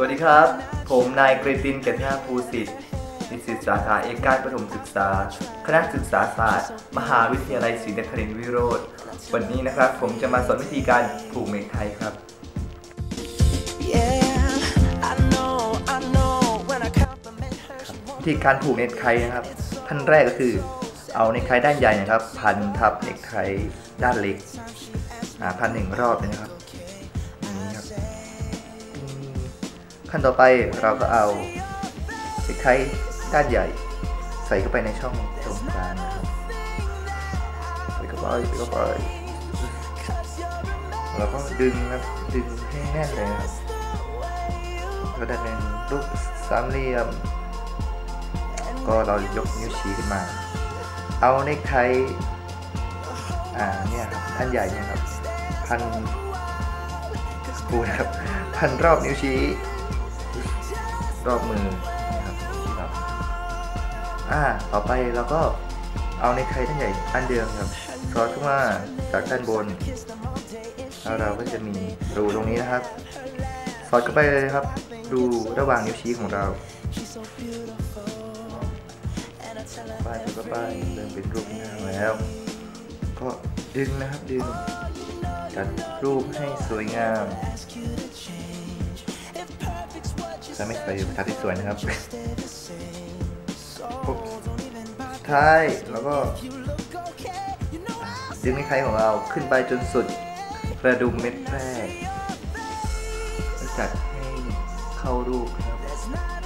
วัสดีครับ ผมนายกฤตินเกษนาภูสิทธิ์นิสิตสาขาเอกการประถมศึกษา คณะศึกษาศาสตร์ มหาวิทยาลัยศรีนครินทรวิโรธวันนี้นะครับ ผมจะมาสอนวิธีการผูกเมคไทครับ Yeah, I know, I know when I compliment her, she wants วิธีการผูกเน็ตไทนะครับขั้นแรกก็คือ เอาเน็ตไทด้านใหญ่นะครับ พันทับเน็ตไทด้านเล็กอ่าพันหนึ่งรอบเลยนะครับ ขั้นต่อไปเราก็เอาเน็ตไทด้านใหญ่ ใส่เข้าไปในช่องตรงกลางนะครับใส่เข้าไปใส่เข้าไปแล้วก็ดึงนะดึงให้แน่นเลยครับก็ได้เป็นรูปสามเหลี่ยม ก็เรายกนิ้วชี้ขึ้นมา เอาเนคไทอ่าเนี่ยครับอันใหญ่เนี่ยครับพันปูนะครับพันรอบนิ้วชี้ รอบมือนะครับชี้เราอ่าต่อไปเราก็เอาเนคไทท่านใหญ่อันเดิมครับซอดขึ้นมาจากด้านบนแล้วเราก็จะมีรูตรงนี้นะครับสอดเข้าไปเลยครับรูระหว่างนิ้วชี้ของเราป้ายก็ป้ายเริ่มเป็นรูปหน้าแล้ว ก็ดึงนะครับดึงจัดรูปให้สวยงาม จะไม่ไปบรรทัดที่สวยนะครับปุ๊บสุดท้ายแล้วก็ดึงในไข่ของเราขึ้นไปจนสุดกระดุมเม็ดแรกแล้วจัดให้เข้ารูปครับ